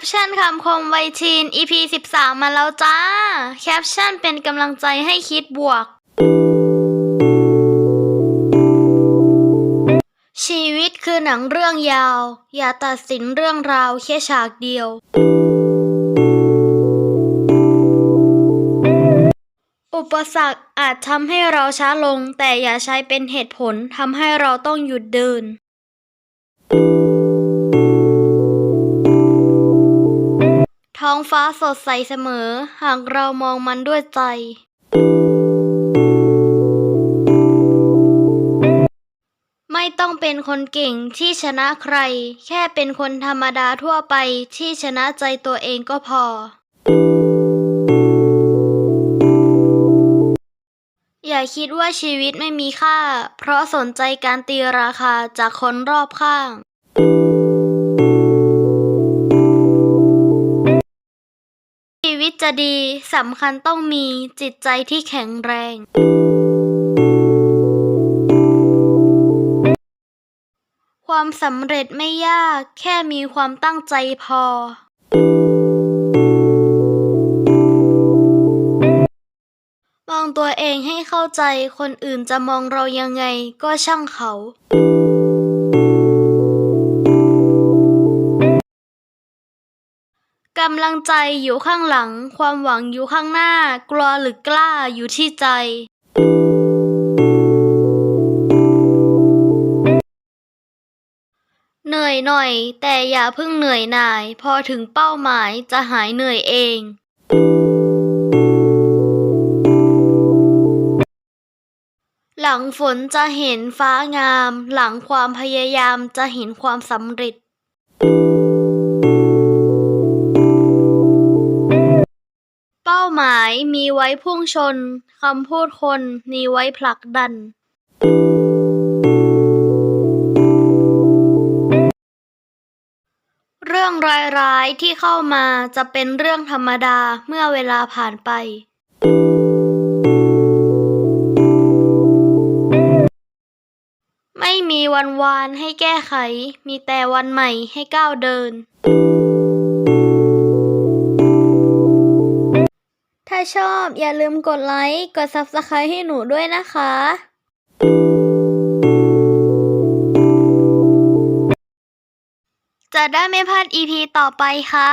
ปชั่นคำคมไวยทีน EP 13 มาแล้วจ้า แคปชั่นเป็นกำลังใจให้คิดบวก ชีวิตคือหนังเรื่องยาว อย่าตัดสินเรื่องราวแค่ฉากเดียว อุปสรรคอาจทำให้เราช้าลง แต่อย่าใช้เป็นเหตุผลทำให้เราต้องหยุดเดิน ท้องฟ้าสดใสเสมอ หากเรามองมันด้วยใจ ไม่ต้องเป็นคนเก่งที่ชนะใคร แค่เป็นคนธรรมดาทั่วไปที่ชนะใจตัวเองก็พอ อย่าคิดว่าชีวิตไม่มีค่า เพราะสนใจการตีราคาจากคนรอบข้าง ตจะดีสำคัญต้องมีจิตใจที่แข็งแรง ความสำเร็จไม่ยากแค่มีความตั้งใจพอ มองตัวเองให้เข้าใจคนอื่นจะมองเรายังไงก็ช่างเขา กำลังใจอยู่ข้างหลัง ความหวังอยู่ข้างหน้า กลัวหรือกล้าอยู่ที่ใจเหนื่อยหน่อย แต่อย่าเพิ่งเหนื่อยหน่าย พอถึงเป้าหมายจะหายเหนื่อยเอง หลังฝนจะเห็นฟ้างาม หลังความพยายามจะเห็นความสำเร็จเป้ หมายมีไว้พุ่งชน คำพูดคนมีไว้ผลักดันเรื่องร้ายๆที่เข้ามาจะเป็นเรื่องธรรมดาเมื่อเวลาผ่านไป ไม่มีวันวานให้แก้ไข มีแต่วันใหม่ให้ก้าวเดินาชอบ อย่าลืมกดไลค์ กด Subscribe ให้หนูด้วยนะคะจะได้ไม่พลาด EP ต่อไปค่ะ